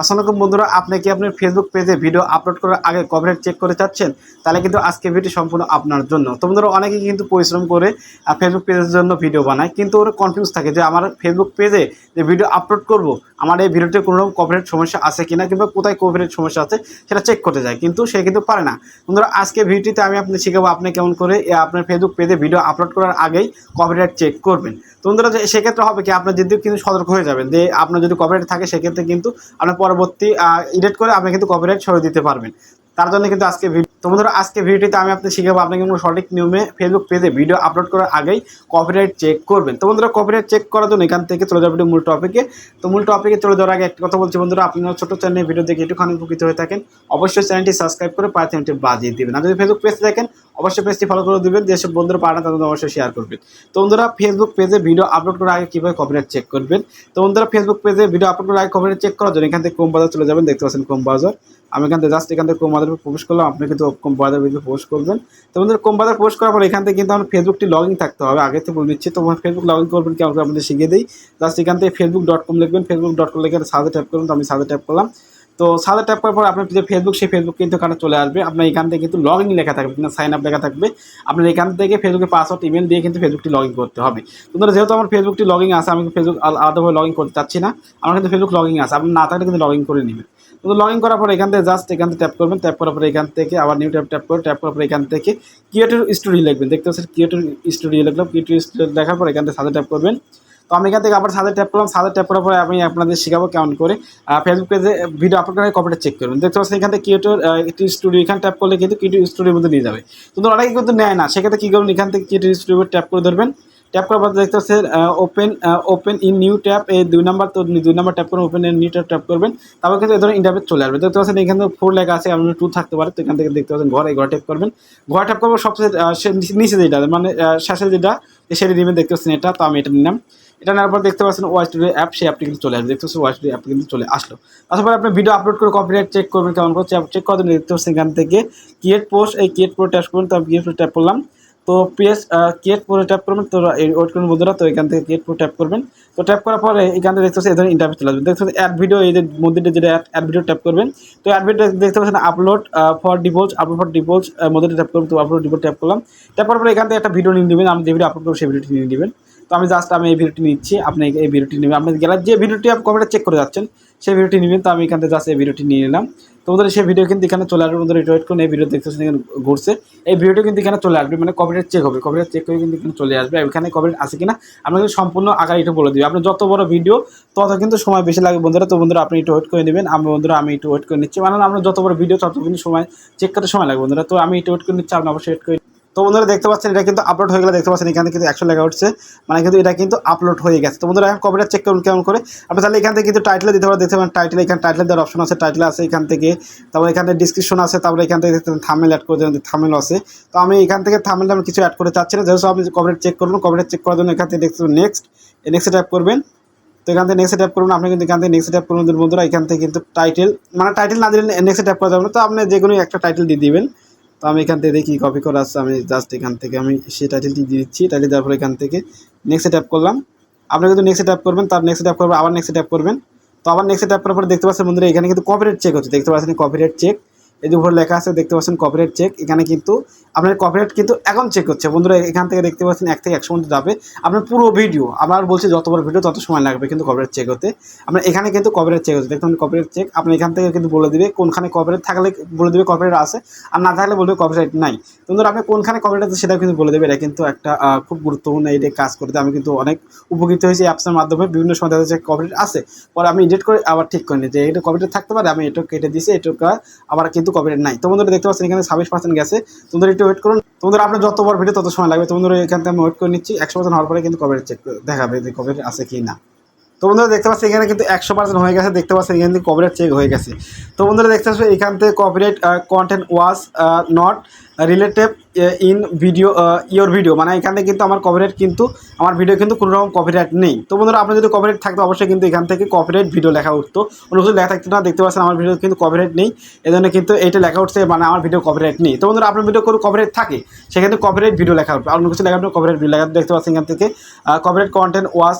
আসসালামু আলাইকুম বন্ধুরা, আপনি কি আপনার ফেসবুক পেজে ভিডিও আপলোড করার আগে কভারেজ চেক করে চাচ্ছেন? তাহলে কিন্তু আজকে ভিডিও সম্পূর্ণ আপনার জন্য। তো বন্ধুরা অনেকেই কিন্তু পরিশ্রম করে ফেসবুক পেজের জন্য ভিডিও বানায়, কিন্তু ওরা কনফিউজ থাকে যে আমার ফেসবুক পেজে যে ভিডিও আপলোড করব আমার এই ভিডিওতে কোনো রকম কভারেজ সমস্যা আছে কিনা কিংবা কোথায় কভারেজ সমস্যা আছে সেটা চেক করতে যায়, কিন্তু সে কিন্তু পারে না। বন্ধুরা আজকে ভিডিওতে আমি আপনি শিখাবো আপনি কেমন করে আপনার ফেসবুক পেজে ভিডিও আপলোড করার আগেই কপিরাইট চেক করবেন। তো বন্ধুরা সেক্ষেত্রে হবে কি আপনার যদি কিন্তু সতর্ক হয়ে যাবেন যে আপনার যদি কপিরাইট থাকে, সেক্ষেত্রে কিন্তু আপনার পরবর্তী এডিট করে আপনি কিন্তু কপিরাইট সরিয়ে দিতে পারবেন। তার জন্য কিন্তু আজকে ভিডিও তো বন্ধুরা, আজকে ভিডিওতে আমি আপনি শিখাবো আপনাকে কোনো সঠিক নিয়মে ফেসবুক পেজে ভিডিও আপলোড করার আগেই কপিরাইট চেক করবেন। তো বন্ধুরা কপিরাইট চেক করার জন্য এখান থেকে চলে যাবেন মূল টপিকে তো মূল টপিকে চলে যাওয়ার আগে একটা কথা বলছি বন্ধুরা আপনারা ছোটো চ্যানেলে ভিডিও দেখে একটুখানি উপকৃত হয়ে থাকেন, অবশ্যই চ্যানেলটি সাবস্ক্রাইব করে পাঁচ চ্যানেলটি বাজিয়ে দিবেন। আর যদি ফেসবুক পেজ দেখেন, অবশ্যই পেজটি ফলো করে দিবেন যেসব বন্ধুরা পারেন তাদের অবশ্যই শেয়ার করবেন। তো বন্ধুরা ফেসবুক পেজে ভিডিও আপলোড করার আগে কীভাবে কপিরাইট চেক করবেন? তো বন্ধুরা ফেসবুক পেজে ভিডিও আপলোড করার আগে কপিরাইট চেক করার জন্য এখান থেকে কম বাজার চলে যাবেন, দেখতে পাচ্ছেন কম বাজার আমি এখান থেকে জাস্ট এখান থেকে কোম বাজার প্রবেশ করলাম, আপনি কিন্তু কম বাজার পেজে পোস্ট করবেন। তো বন্ধুরা কম বাজার পোস্ট করার পর এখান থেকে কিন্তু আমার ফেসবুকটি লগ ইন থাকতে হবে। আগে থেকে বলে দিচ্ছি তোমার ফেসবুক লগ ইন করবেন কেমন আমাকে আপনাদের শিখিয়ে দিই। জাস্ট এখান থেকে ফেসবুক ডট কম লিখবেন ফেসবুক ডট কম লিখে সাদে ট্যাপ করবেন তো আমি সাদে ট্যাপ করলাম। তো সাদা ট্যাপ করার পর আপনার যে ফেসবুক সেই ফেসবুক কিন্তু এখানে চলে আসবে। আপনার এখান থেকে কিন্তু লগ ইন লেখা থাকবে কিনা সাইন আপ লেখা থাকবে। আপনার এখান থেকে ফেসবুকে পাসওয়ার্ড ইমেল দিয়ে কিন্তু ফেসবুকটি লগ ইন করতে হবে। তোমরা যেহেতু আমার ফেসবুকটি লগ ইন আছে, আমি ফেসবুক আলাদাভাবে লগ ইন করতে চাচ্ছি না। আমার কিন্তু ফেসবুক লগ ইন আছে আপনি না থাকলে কিন্তু লগ ইন করে নেবেন। তো লগ ইন করার পর এখান থেকে জাস্ট এখান থেকে ট্যাপ করবেন। ট্যাপ করার পর এখান থেকে আবার নিউ ট্যাপ ট্যাপ করে ট্যাপ করার পর এখান থেকে ক্রিয়েটর স্টুডিও লিখবেন। দেখতে পাচ্ছেন ক্রিয়েটর স্টুডিও লিখলাম। ক্রিয়েটর স্টুডিও দেখার পর এখান থেকে সাদা ট্যাপ করবেন। তো আমি এখান থেকে আবার সাদে ট্যাপ করলাম, সাদে ট্যাপ করার পরে আমি আপনাদের শেখাবো কেমন করে। ফেসবুক পেজে ভিডিও আপলোড করে কপিটা চেক করবেন। দেখতে পাচ্ছেন এখান থেকে কিউটোর একটি স্টুডিও এখানে ট্যাপ করলে কিন্তু কিউটিউব স্টুডিওর মধ্যে নিয়ে যাবে। কিন্তু অনেকে কিন্তু নেয় না, সেক্ষেত্রে কী করবেন? এখান থেকে কিউটিউব স্টুডিও ট্যাপ করে ধরবেন। ট্যাপ করার পর দেখতে পাচ্ছেন open open in new tab এই দুই নাম্বার তো দুই নাম্বার ট্যাপ করবেন open in new tab tab করবেন। তারপর কিন্তু এই ধরনের ইন্টারভিউ চলে আসবে। দেখতে পাচ্ছেন, এখানে ফোর লেখা আছে আপনি টু থাকতে পারে, তো এখান থেকে দেখতে পাচ্ছেন, ঘরে ঘরে ট্যাপ করবেন। ঘরে ট্যাপ করব সবচেয়ে নিচে যেটা মানে শেষে যেটা সেটা নেবেন, দেখতে পাচ্ছেন এটা, তো আমি এটা নিলাম। এটা নেওয়ার পর দেখতে পাচ্ছেন ওয়াই স্টুডিও অ্যাপ সেই অ্যাপটি কিন্তু চলে আসবে। দেখতে পাচ্ছেন ওয়াই স্টুডিও অ্যাপ কিন্তু চলে আসলো। তারপরে আপনি ভিডিও আপলোড করে কপিরাইট চেক করবেন, কেমন করে চেক জন্য দেখতে পাচ্ছেন এখান থেকে ক্রিয়েট পোস্ট এই ক্রিয়েট পোস্ট ট্যাপ করবেন তো আমি ক্রিয়েট পোস্ট ট্যাপ করলাম। তো পিএস ক্রিয়েট করে ট্যাপ করবেন, তো ওয়েট করুন বন্ধুরা, তো এখান থেকে ক্রিয়েট করে ট্যাপ করবেন। তো ট্যাপ করার পরে এখান থেকে দেখতে পাচ্ছি এই ধরনের ইন্টারভিউ চলে আসবে। দেখতে অ্যাড ভিডিও এই যে মধ্যে যেটা অ্যাড ভিডিও ট্যাপ করবেন, তো অ্যাড ভিডিও দেখতে পাচ্ছেন upload for devices upload for devices মধ্যে ট্যাপ করবেন, তো আপলোড ডিভোল ট্যাপ করলাম। ট্যাপ করার পরে এখান থেকে একটা ভিডিও নিয়ে নেবেন, আমি যে ভিডিও আপলোড করব, সেই ভিডিওটি নিয়ে নেবেন। তো আমি জাস্ট আমি এই ভিডিওটি নিচ্ছি, আপনি এই ভিডিওটি নেবেন। আপনি গেলার যে ভিডিওটি আপনি কমেন্টে চেক করে যাচ্ছেন, সেই ভিডিওটি নেবেন, তো আমি এখান থেকে জাস্ট এই ভিডিওটি নিয়ে নিলাম। তোমাদের সেই ভিডিও কিন্তু এখানে চলে আসবে। তোমাদের ওয়েট করুন, এই ভিডিও দেখতেছেন এখানে ঘুরছে। এই ভিডিওটি কিন্তু এখানে চলে আসবে মানে কপিরাইট চেক হবে। কপিরাইট চেক করে কিন্তু এখানে চলে আসবে। এখানে কপিরাইট আছে কিনা আপনাকে সম্পূর্ণ আকার এটা বলে দিবে আপনি যত বড় ভিডিও তত কিন্তু সময় বেশি লাগে বন্ধুরা, তো বন্ধুরা, আপনি একটু ওয়েট করে নেবেন। আমি বন্ধুরা, আমি একটু ওয়েট করে নিচ্ছি। মানে আমরা যত বড় ভিডিও তত কিন্তু সময় চেক করতে সময় লাগে বন্ধুরা, তো আমি একটু ওয়েট করে নিচ্ছি। আপনি অবশ্যই ওয়েট করে তো বন্ধুরা দেখতে পাচ্ছেন, এটা কিন্তু আপলোড হয়ে গেলে দেখতে পাচ্ছেন, এখানে কিন্তু একশো লেখা উঠছে মানে কিন্তু এটা কিন্তু আপলোড হয়ে গেছে। তো বন্ধুরা এখন কপিটা চেক করুন কেমন করে। আপনি তাহলে এখান থেকে কিন্তু টাইটেলে দিতে পারেন, দেখতে পারেন টাইটেল এখানে টাইটেল দেওয়ার অপশন আছে টাইটেল আছে এখান থেকে। তারপর এখানে ডিসক্রিপশন আছে, তারপরে এখান থেকে থামেল অ্যাড করে দেবেন থামেল আছে। তো আমি এখান থেকে থামেল আমি কিছু অ্যাড করতে চাচ্ছি না, যেহেতু আপনি কপিটা চেক করবেন কপিটা চেক করার জন্য এখান থেকে দেখতে নেক্সট নেক্সট ট্যাপ করবেন। তো এখান থেকে নেক্সট ট্যাপ করুন, আপনি কিন্তু এখান থেকে নেক্সট ট্যাপ করুন বন্ধুরা, এখান থেকে কিন্তু টাইটেল মানে টাইটেল না দিলে নেক্সট ট্যাপ করা যাবে না। তো আপনি যে কোনো একটা টাইটেল দিয়ে দিবেন। তো আমি এখান থেকে দেখি কপি করা আছে আমি জাস্ট এখান থেকে আমি সেই টাইটেলটি দিচ্ছি টাইটেল দেওয়ার পর এখান থেকে নেক্সট ট্যাপ করলাম। আপনি কিন্তু নেক্সট ট্যাপ করবেন, তার নেক্সট অ্যাপ করবেন আবার নেক্সট ট্যাপ করবেন। তো আবার নেক্সট ট্যাপ করার পরে দেখতে পাচ্ছেন বন্ধুরা, এখানে কিন্তু কপিরেট চেক হচ্ছে, দেখতে পাচ্ছেন কপিরাইট চেক এই যে উপরে লেখা আছে, দেখতে পাচ্ছেন কপিরাইট চেক এখানে কিন্তু আপনার কপিরাইট কিন্তু এখন চেক হচ্ছে। বন্ধুরা, এখান থেকে দেখতে পাচ্ছেন এক থেকে একশো মধ্যে যাবে। আপনার পুরো ভিডিও আমার বলছি যত বড় ভিডিও তত সময় লাগবে কিন্তু কপিরাইট চেক হতে। আপনার এখানে কিন্তু কপিরাইট চেক হচ্ছে। দেখতে কপিরাইট চেক আপনি এখান থেকে কিন্তু বলে দিবে কোনখানে কপিরাইট থাকলে বলে দিবে কপিরাইট আছে। আর না থাকলে বলবে কপিরাইট নাই। বন্ধুরা, আপনি কোনখানে কপিরাইট আছে সেটাও কিন্তু বলে দেবে। এটা কিন্তু একটা খুব গুরুত্বপূর্ণ এটা কাজ করতে। আমি কিন্তু অনেক উপকৃত হয়েছি অ্যাপসের মাধ্যমে। বিভিন্ন সময় দেখা যাচ্ছে কপিরাইট আছে। পরে আমি এডিট করে আবার ঠিক করে নিই যে এটা কপিরাইট থাকতে পারে। আমি এটা কেটে দিয়েছি এটা আবার কিন্তু কপিরাইট নাই। তো বন্ধুরা দেখতে পাচ্ছেন এখানে ছাব্বিশ পার্সেন্ট গেছে। তোমাদের একটু ওয়েট করুন। তোমাদের আপনার যত বড় ভিডিও তত সময় লাগবে। তোমাদের এখান থেকে আমি ওয়েট করে নিচ্ছি। একশো পার্সেন্ট হওয়ার পরে কিন্তু কপিরাইট চেক দেখাবে যে কপিরাইট আছে কি না। তো বন্ধুরা দেখতে পাচ্ছি এখানে কিন্তু একশো পার্সেন্ট হয়ে গেছে। দেখতে পাচ্ছেন এখান থেকে কপিরাইট চেক হয়ে গেছে। তো বন্ধুরা দেখতে পাচ্ছি এখান থেকে copyright content was not related in video your video মানে এখানে কিন্তু আমার কপিরাইট কিন্তু, আমার ভিডিও কিন্তু কোনো রকম কপিরাইট নেই। তো বন্ধুরা, আপনার যদি কপিরাইট থাকতো অবশ্যই কিন্তু এখান থেকে কপিরাইট ভিডিও লেখা উঠতো। অন্য কিছু লেখা থাকতো না, দেখতে পাচ্ছেন আমার ভিডিও কিন্তু কপিরাইট নেই। এই জন্য কিন্তু এইটা লেখা উঠছে মানে আমার ভিডিও কপিরাইট নেই। তো বন্ধুরা, আপনার ভিডিও কোনো কপিরাইট থাকে, সেখানে কপিরাইট ভিডিও লেখা উঠবে। অন্য কিছু লেখা উঠবে কপিরাইট ভিডিও লেখা দেখতে পাচ্ছেন এখান থেকে copyright content was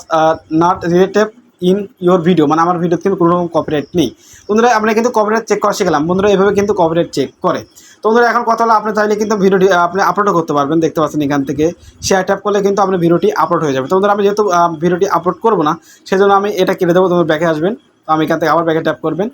not related in your video মানে আমার ভিডিও কিন্তু কোনো রকম কপিরাইট নেই। বন্ধুরা, আমরা কিন্তু কপিরাইট চেক করা শিখলাম। বন্ধুরা, এভাবে কিন্তু কপিরাইট চেক করে। তো বন্ধুরা, এখন কথা হলো আপনি চাইলে কিন্তু ভিডিওটি আপনি আপলোডও করতে পারবেন। দেখতে পাচ্ছেন এখান থেকে। শেয়ার ট্যাপ করলে কিন্তু আপনার ভিডিওটি আপলোড হয়ে যাবে। তো বন্ধুরা, আমি যেহেতু ভিডিওটি আপলোড করব না, সেজন্য আমি এটা কেটে দেবো। তোমার ব্যাকে আসবেন। তো আমি এখান থেকে আবার ব্যাকে ট্যাপ করবেন।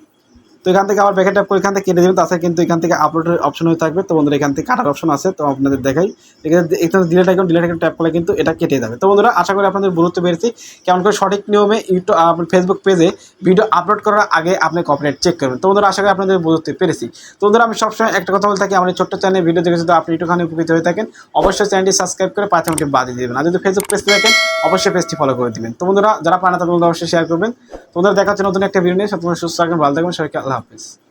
তো এখান থেকে আবার ব্যাকে ট্যাপ করে এখান থেকে কেটে দেবেন। তাছাড়া কিন্তু এখান থেকে আপলোডের অপশন হয়ে থাকবে। তো বন্ধুরা, এখান থেকে কাটার অপশন আছে, তো আপনাদের দেখাই। এখানে delete icon delete icon tab করলে কিন্তু এটা কেটে যাবে। তো বন্ধুরা, আশা করি আপনাদের গুরুত্ব পেরেছি। কেমন করে সঠিক নিয়মে ইউটিউব ফেসবুক পেজে ভিডিও আপলোড করার আগে আপনি কপিরাইট চেক করবেন। তো বন্ধুরা, আশা করি আপনাদের বুঝতে পেরেছি। তো বন্ধুরা, আমি সবসময় একটা কথা বলে থাকি, আমার ছোট্ট চ্যানেলে ভিডিও দেখে যদি আপনি একটুখানি উপকৃত হয়ে থাকেন, অবশ্যই চ্যানেলটি সাবস্ক্রাইব করে পাঁচ মিনিট বাজিয়ে দেবেন। আর যদি ফেসবুক পেজ দেখেন, অবশ্যই পেজটি ফলো করে দিবেন। তো বন্ধুরা, যারা পায় না, তাদের অবশ্যই শেয়ার করবেন। তো বন্ধুরা, দেখা হচ্ছে নতুন একটা ভিডিও নিয়ে। সুস্থ থাকবেন, ভালো থাকবেন, সবাইকে আল্লাহ হাফিজ।